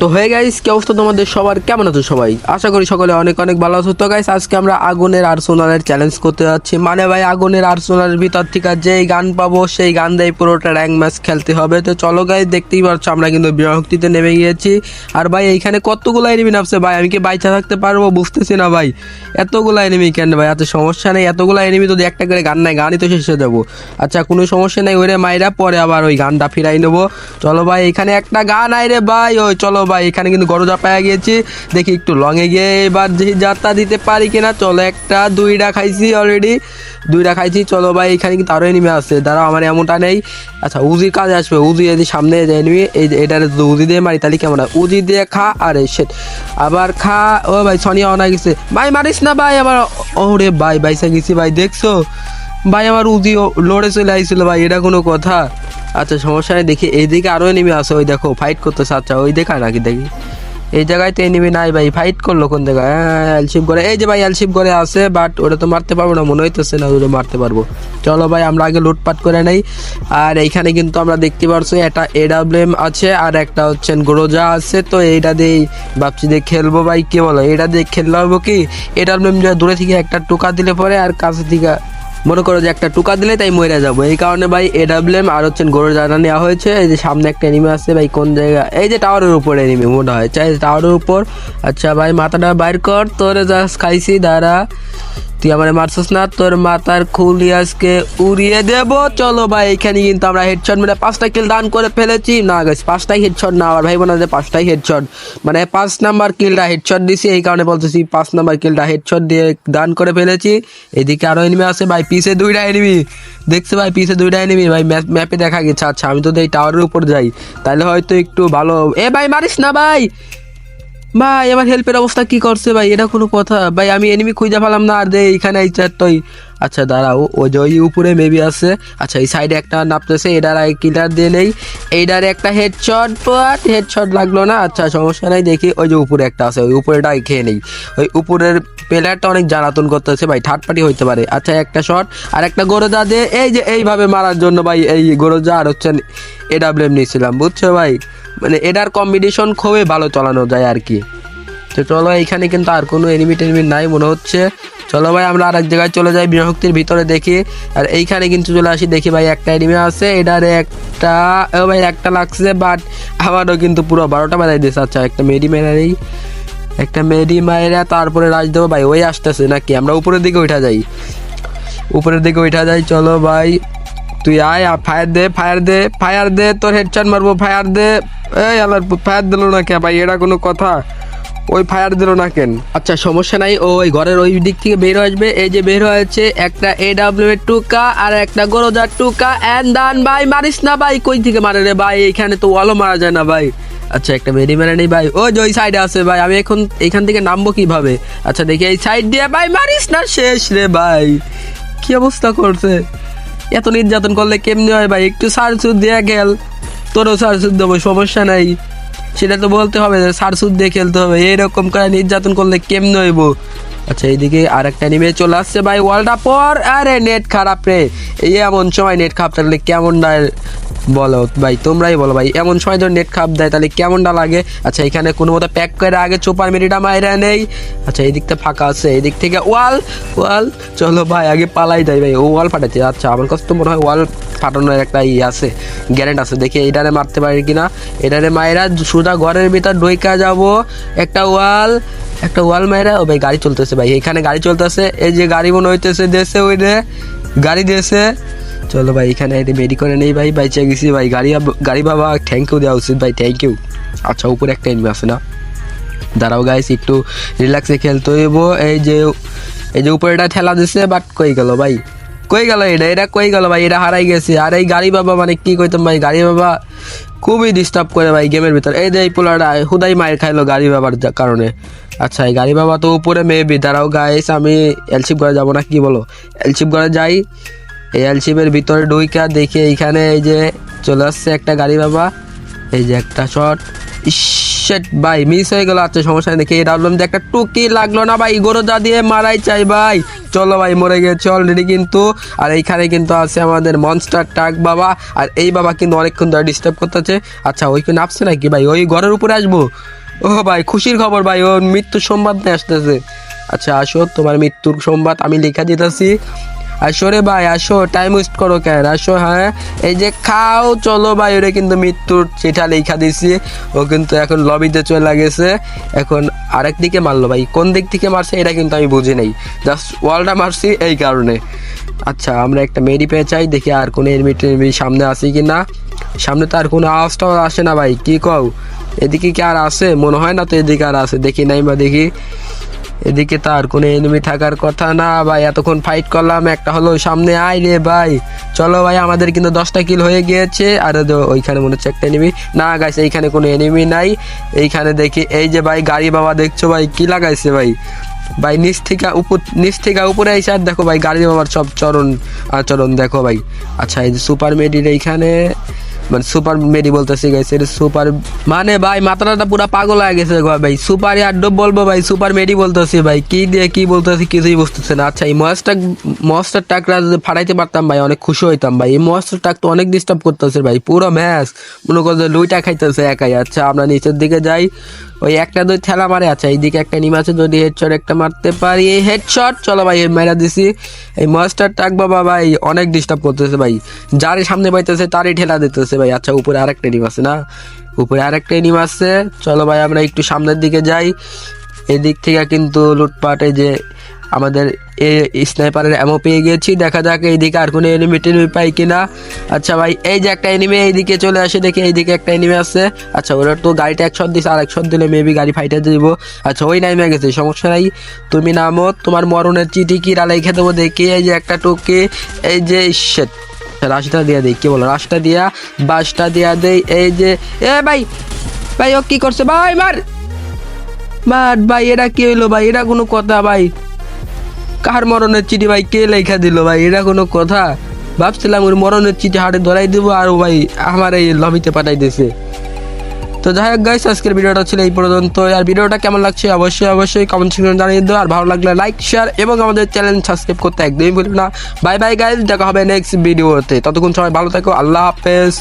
তো হয়ে গাইস কি অবস্থা তোমাদের সবার? কেমন আছো সবাই? আশা করি সকলে অনেক অনেক ভালো আছো। তো গাইস আজকে আমরা আগুনের আর্সোনালের চ্যালেঞ্জ করতে যাচ্ছি। মানে ভাই, আগুনের আর্সোনালের ভিতর থেকে যেই গান পাবো, সেই গান দিয়ে পুরোটা র্যাঙ্ক ম্যাচ খেলতে হবে। তো চলো গাইস দেখতেই পাচ্ছ আমরা কিন্তু বিরক্তিতে নেমে গিয়েছি। আর ভাই, এইখানে কতগুলো এনিমি নামছে ভাই? আমি কি বাইচা থাকতে পারব? বুঝতেছি না ভাই। এতগুলো এনিমি কেন ভাই? এত সমস্যা নেই। এতগুলো এনিমি যদি একটা করে গান নাই গানই তো শেষে যাব আচ্ছা কোনো সমস্যা নেই, ওরে মাইরা, পরে আবার ওই গানটা ফিরাই নেব। চলো ভাই, এখানে একটা গান আই রে ভাই। ওই, চলো ভাই, এখানে কিন্তু গরজা পায়া গিয়েছি। দেখি একটু লঙে গিয়ে এবার যে যাত্রা দিতে পারি কিনা। চলো একটা দুইটা খাইছি অলরেডি দুইটা খাইছি, চলো ভাই, এখানে কিন্তু আরও এনিমি আছে। দাঁড়াও, আমার এমনটা নেই। আচ্ছা উজির কাজে আসবে। উজি যদি সামনে এনিমি এই যে এটার যদি উজি দিয়ে মারি, তাহলে কেমন হয়? উজি দিয়ে খা, আরে শেট আবার খা, ও ভাই, সনিয়া অনা গেছে। ভাই, মারিস না ভাই, আমার ওরে ভাই, বাইসা গেছি ভাই, দেখছ? ভাই, আমার ও- লড়ে চলে আইছিল ভাই, এটা কোনো কথা। আচ্ছা সমস্যা নেই, দেখি এইদিকে আরও এনিমি আছে, ওই দেখো ফাইট করতেছে। আচ্ছা ওই দেখা নাকি, দেখি। এই জায়গায় তো এনিমি নাই ভাই ফাইট করল কোন জায়গায়? হ্যাঁ এলশিপ করে এই যে ভাই এলশিপ করে আছে বাট ওটা তো মারতে পারব না, মনে হইতেছে না ওটা মারতে পারব। চলো ভাই, আমরা আগে লুটপাট করে নেই। আর এইখানে কিন্তু আমরা দেখতে পারছি একটা এডাব্লেম আছে, আর একটা হচ্ছে গ্রোজা আছে, তো এইটা দিয়েই ভাবছি দিয়ে খেলব ভাই, কি বলো? এটা দিয়ে খেললে হব কি? এডাব্লেম দূরে থেকে একটা টোকা দিলে পরে আর কাছে থেকে মনে করো যে একটা টুকা দিলে তাই মরে যাব। এই কারণে ভাই এ এডাব্লিউএম আর হচ্ছেন গরুর জানা নেওয়া হয়েছে। এই যে সামনে একটা এনিমি আছে ভাই, কোন জায়গা? এই যে টাওয়ারের উপর এনিমি মনে হয় চাই টাওয়ারের উপর। আচ্ছা ভাই, মাথাটা বাইর কর, তোরে জাস্ট খাইছি, দাঁড়া। তুই আমার মারছিস না, তোর মাথার খুলি আজকে উড়িয়ে দেব। চলো ভাই এখানে কিন্তু আমরা হেডশট মানে পাঁচটা কিল দান করে ফেলেছি। না গাইস পাঁচটাই হেডশট না আর ভাই বোনা যে পাঁচটাই হেডশট মানে পাঁচ নাম্বার কিলটা হেডশট দিছি, এই কারণে বলতেছি পাঁচ নাম্বার কিলটা হেডশট দিয়ে দান করে ফেলেছি। এদিকে আরও এনিমি আছে ভাই পিছে দুইটা এনিমি দেখছে ভাই পিছে দুইটা এনিমি ভাই ম্যাপে দেখা গেছে। আচ্ছা আমি তো এই টাওয়ারের উপর যাই। তাহলে হয়তো একটু ভালো এ ভাই, মারিস না ভাই। ভাই, আমার হেল্পের অবস্থা কি করছে ভাই? এটা কোনো কথা। ভাই, আমি এনিমি খুঁজে পেলাম না, আর এইখানে এই চারটই আচ্ছা দাঁড়াও ও যে ওই উপরে মেবি আছে। আচ্ছা এই সাইডে একটা নাপতেছে এটার আগে কিলার দিয়ে নেই। এইটার একটা হেডশট বাট হেডশট লাগল না। আচ্ছা সমস্যা নাই, দেখি, ওই যে উপরে একটা আছে, ওই উপরেটা খেয়ে নেই। ওই উপরের প্লেয়ারটা অনেক জ্বালাতন করতেছে, ভাই থার্ড পার্টি হইতে পারে। আচ্ছা একটা শট আর একটা গোরজা দিয়ে, এই যে, এইভাবে মারার জন্য, ভাই, এই গোরজা, আর হচ্ছে এডাব্লিউএম নিয়েছিলাম, বুঝছ, ভাই? মানে এটার কম্বিনেশন খুবই ভালো চালানো যায় আর কি তো চলো এইখানে কিন্তু আর কোনো এনিমি টেনিমি নাই মনে হচ্ছে। চলো ভাই, আমরা আরেক জায়গায় চলে যাই বিভক্তির ভিতরে দেখি। আর এইখানে কিন্তু চলে আসি, দেখি ভাই একটা এনিমি আছে, এটারে একটা, ও ভাই, একটা লাগছে বাট আমারও কিন্তু পুরো বারোটা বাজাই দিয়েছে। আচ্ছা একটা মেডি মেরা নেই। একটা মেডি মায়েরা তারপরে রাজ দেবো ভাই, ওই আসতেছে নাকি? আমরা উপরের দিকে উঠা যাই। উপরের দিকে উঠা যাই, চলো ভাই। তুই আয় ফায়ার দে ফায়ার দে ফায়ার দে, তোর হেডশট মারবো ফায়ার দে। এই আমার ফায়ার দিল না কে ভাই? এটা কোনো কথা। ওই ফায়ার দিল না কেন? আচ্ছা সমস্যা নাই। ওই ঘরের ওই দিক থেকে বের আসবে। এই যে বের হয়েছে, একটা এ ডাব্লিউ এর টুকা আর একটা গরোজার টুকা। এন্ড দান ভাই, মারিস না ভাই, কই থেকে মারে রে ভাই? এখানে তো ওয়ালও মারা যায় না ভাই। আচ্ছা একটা মেরি মেরে নেই ভাই। ওই যে ওই সাইডে আছে ভাই। আমি এখন এখান থেকে নামবো কীভাবে? আচ্ছা দেখি এই সাইড দিয়ে ভাই, মারিস না শেষ রে ভাই। কি অবস্থা করছে? এত নির্যাতন করলে কেমনি হয় ভাই? একটু সার সুদ দিয়ে গেল। তোরও সার সুদ দেবো, সমস্যা নাই। সেটা তো বলতে হবে যে সার সুদ দিয়ে খেলতে হবে। এইরকম করে নির্যাতন করলে কেমনে হইব? আচ্ছা এইদিকে আর একটা নিমে চলে আসছে ভাই ওয়ার্ল্ড পর। আরে নেট খারাপ রে। এই এমন সময় নেট খারাপ থাকলে কেমন না বলো ভাই, তোমরাই বলো ভাই, এমন সময় ধর নেট খারাপ দেয়, তাহলে কেমনটা লাগে? আচ্ছা এখানে কোনো মতো প্যাক করে আগে চোপার মেরিটা মাইরা নেই। আচ্ছা এই দিকটা ফাঁকা আছে, এই দিক থেকে ওয়াল ওয়াল, চলো ভাই, আগে পালাই যাই ভাই, ও ওয়াল ফাটাচ্ছে আচ্ছা আমার কাছে তো মনে হয় ওয়াল ফাটানোর একটা ই আছে, গ্যারেন্ট আছে, দেখি এটারে মারতে পারি কিনা। এটারে মায়েরা সুদা ঘরের ভিতর ডইকা যাব, একটা ওয়াল একটা ওয়াল মায়েরা ও ভাই, গাড়ি চলতেছে ভাই, এখানে গাড়ি চলতেছে, এই যে গাড়ি মনে হইতেছে, দেশে ওই রে গাড়ি দেশে। চলো ভাই, এখানে এটি মেডি করে নেই ভাই ভাই বাইচে গেছি ভাই। গাড়ি গাড়ি বাবা থ্যাংক ইউ দেওয়া উচিত ভাই থ্যাংক ইউ আচ্ছা উপরে একটা এনিমি আছে না? দাঁড়াও গাইস একটু রিল্যাক্সে খেলতে হইব। এই যে এই যে উপরে উপরেটা ঠেলা দিছে বাট কই গেল ভাই? কই গেল এটা? এটা কই গেল ভাই? এটা হারাই গেছে। আর এই গাড়ি বাবা মানে কি কইতাম ভাই, গাড়ি বাবা খুবই ডিস্টার্ব করে ভাই গেমের ভিতর। এই যে এই পোলাটা, হুদাই মায়ের খাইলো গাড়ি বাবার কারণে। আচ্ছা এই গাড়ি বাবা তো উপরে মেবি দাঁড়াও গাইস আমি এলশিপ ঘরে যাব না, কি বলো? এলশিপ ঘরে যাই। এই ভিতরে ঢুইকা দেখে এইখানে এই যে চলে আসছে একটা গাড়ি বাবা। এই যে একটা শট শেট ভাই মিস হয়ে গেল আচ্ছা সমস্যা নেই, দেখি এটা যে একটা টুকি লাগল না, ভাই গরুদা দিয়ে মারাই চাই, ভাই। চলো, ভাই, মরে গেছে অলরেডি কিন্তু। আর এইখানে কিন্তু আছে আমাদের মনস্টার টাক বাবা। আর এই বাবা কিন্তু অনেকক্ষণ ধরে ডিস্টার্ব করতেছে। আচ্ছা ওই কি নাপছে নাকি, ভাই? ওই ঘরের উপরে আসব? ও, ভাই, খুশির খবর, ভাই, ওর মৃত্যুর সংবাদ নিয়ে আসতেছে। আচ্ছা আসো, তোমার মৃত্যুর সংবাদ আমি লেখা দিতেছি। আসো রে ভাই, আসো টাইম ওয়েস্ট করো কেন আসো হ্যাঁ? এই যে খাও, চলো ভাই, ওরে কিন্তু মৃত্যুর চিঠা লেখা দিছি। ও কিন্তু এখন লবিতে চলে গেছে। এখন আরেক দিকে মারলো ভাই। কোন দিক থেকে মারছে, এটা কিন্তু আমি বুঝি নাই। জাস্ট ওয়ালটা মারছি এই কারণে। আচ্ছা আমরা একটা মেডি পেয়ে চাই দেখি আর কোনো এনিমি টেনিমি সামনে আসি কি না সামনে তো আর কোনো আওয়াজটাও আসে না ভাই, কি কও? এদিকে কি আর আছে? মনে হয় না তো এদিকে আর আছে, দেখি নাই বা দেখি। এদিকে তার কোনো এনিমি থাকার কথা না, ভাই। এতক্ষণ ফাইট করলাম, একটা হলো সামনে। আয় রে ভাই। চলো ভাই, আমাদের কিন্তু দশটা কিল হয়ে গিয়েছে। আর ওইখানে মনে হচ্ছে একটা এনিমি না গাইছে এইখানে কোনো এনিমি নাই। এইখানে দেখি, এই যে ভাই, গাড়ি বাবা, দেখছ ভাই? কি লাগাইছে ভাই? ভাই, নিচ থেকে উপর, নিচ থেকে উপরে এই আর দেখো ভাই, গাড়ি বাবার সব চরণ, আচরণ দেখো ভাই। আচ্ছা এই যে সুপার মেডির এইখানে মানে সুপার মেডি বলতেছি গাইছে এটা সুপার মানে ভাই মাথাটা পুরো পাগল হয়ে গেছে ভাই। সুপার ইয়ারডো বলব ভাই, সুপার মেডি বলতেছি ভাই। কি দিয়ে কি বলতেছি কিছুই বুঝতেছে না। আচ্ছা এই মহাস্টাক, মহাস্টার টাকরা যদি ফাটাইতে পারতাম ভাই, অনেক খুশি হইতাম ভাই। এই মহাস্টার টাক তো অনেক ডিস্টার্ব করতেছে ভাই, পুরো ম্যাচ মনে করছে লুইটা খাইতেছে একাই। আচ্ছা আমরা নিচের দিকে যাই। ওই একটা দুই ঠেলা মারে আচ্ছা এইদিকে একটা নিম আছে, যদি হেডশট একটা মারতে পারি, এই হেডশট চলো ভাই মেরা দিছি। এই মাস্টার টাক বাবা এই অনেক ডিস্টার্ব করতেছে ভাই। যারই সামনে পাইতেছে, তারই ঠেলা দিতেছে ভাই। আচ্ছা উপরে আরেকটা নিম আছে না? উপরে আরেকটা নিম আছে। চলো ভাই, আমরা একটু সামনের দিকে যাই। এদিক থেকে কিন্তু লুটপাটে যে আমাদের এ স্নাইপারের এমও পেয়ে গেছি। দেখা যাক এইদিকে আর কোনো এনিমি টেনিমি পাই কিনা। আচ্ছা ভাই, এই যে একটা এনিমি এইদিকে চলে আসে, দেখি এইদিকে একটা এনিমি আছে। আচ্ছা ওরা তো গাড়িটা এক দিছে আর এক দিলে মেবি গাড়ি ফাইটে দিব। আচ্ছা ওই নামে গেছে, সমস্যা নাই। তুমি নামো, তোমার মরণের চিঠি কি রালাই খেতে দেবো দেখি। এই যে একটা টুকি, এই যে শেট রাশটা দিয়া দেই, কি বলো? রাশটা দিয়া, বাসটা দিয়া দেই, এই যে, এ ভাই ভাই, ও কি করছে? ভাই, মার! বাট ভাই, এটা কি হইল? ভাই, এটা কোনো কথা, ভাই। কার মরণের চিঠি ভাই? কে লেখা দিল ভাই? এটা কোনো কথা? ভাবছিলাম ওর মরণের চিঠি হাটে ধরাই দিব আর ভাই আমার এই লবিতে পাঠাই দিয়েছে। তো যাই হোক গাইস আজকের ভিডিওটা ছিল এই পর্যন্ত আর ভিডিওটা কেমন লাগছে? অবশ্যই অবশ্যই কমেন্ট সেকশনে জানিয়ে দিও। আর ভালো লাগলে লাইক শেয়ার এবং আমাদের চ্যানেল সাবস্ক্রাইব করতে একদমই ভুলবে না। বাই বাই গাইস দেখা হবে নেক্সট ভিডিওতে ততক্ষণ সবাই ভালো থাকো। আল্লাহ হাফেজ।